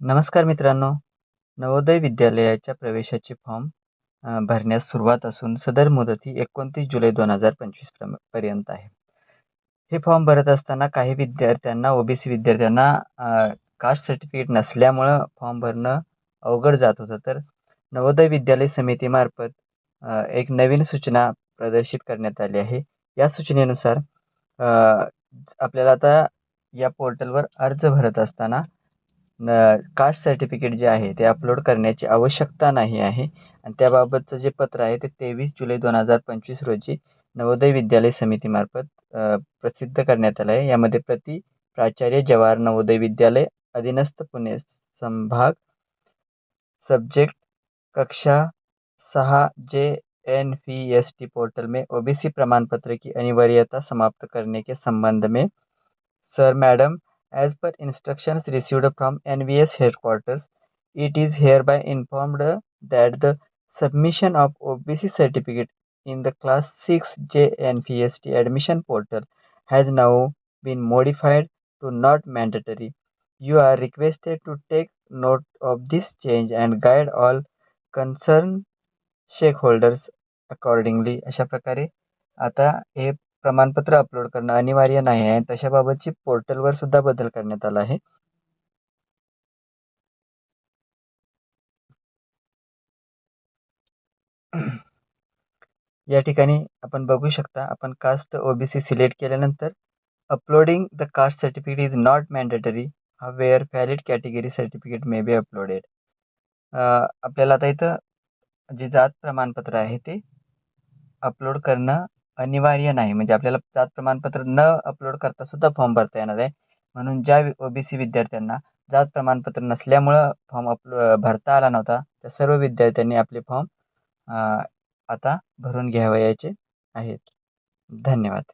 नमस्कार मित्रांनो. नवोदय विद्यालयाच्या प्रवेशाचे फॉर्म भरण्यास सुरुवात असून सदर मुदती एकोणतीस जुलै दोन हजार पंचवीसपर्यंत आहे. हे फॉर्म भरत असताना काही विद्यार्थ्यांना ओ बी सी विद्यार्थ्यांना कास्ट सर्टिफिकेट नसल्यामुळं फॉर्म भरणं अवघड जात होतं. तर नवोदय विद्यालय समितीमार्फत एक नवीन सूचना प्रदर्शित करण्यात आली आहे. या सूचनेनुसार आपल्याला आता या पोर्टलवर अर्ज भरत असताना कास्ट सर्टिफिकेट जे आहे ते अपलोड करण्याची आवश्यकता नाही आहे. आणि त्याबाबतचं जे पत्र आहे ते तेवीस जुलै दोन हजार पंचवीस रोजी नवोदय विद्यालय समितीमार्फत प्रसिद्ध करण्यात आलं आहे. यामध्ये प्रति प्राचार्य जवाहर नवोदय विद्यालय अधीनस्थ पुणे संभाग सब्जेक्ट कक्षा सहा J N P S T portal में ओ बी सी प्रमाण पत्र की अनिवार्यता समाप्त करने के संबंध में sir madam as per instructions received from NVS headquarters, it is hereby informed that the submission of OBC certificate in the class 6 JNPST admission portal has now been modified to not mandatory. You are requested to take note of this change and guide all concerned stakeholders accordingly. अशा प्रकारे आता हे प्रमाणपत्र upload करणं अनिवार्य नाही आहे. तशाबाबतची पोर्टलवर सुद्धा बदल करण्यात आला आहे. या ठिकाणी आपण बघू शकता आपण कास्ट ओबीसी सिलेक्ट केल्यानंतर uploading the caste certificate is not mandatory where valid category certificate may be uploaded आपल्याला आता इथं जे जात प्रमाणपत्र आहे ते अपलोड करणं अनिवार्य नाही. म्हणजे आपल्याला जात प्रमाणपत्र न अपलोड करता सुद्धा फॉर्म भरता येणार आहे. म्हणून ज्या ओबीसी विद्यार्थ्यांना जात प्रमाणपत्र नसल्यामुळं फॉर्म अपलो भरता आला नव्हता त्या सर्व विद्यार्थ्यांनी आपले फॉर्म आता भरून घ्यावयाचे आहेत. धन्यवाद.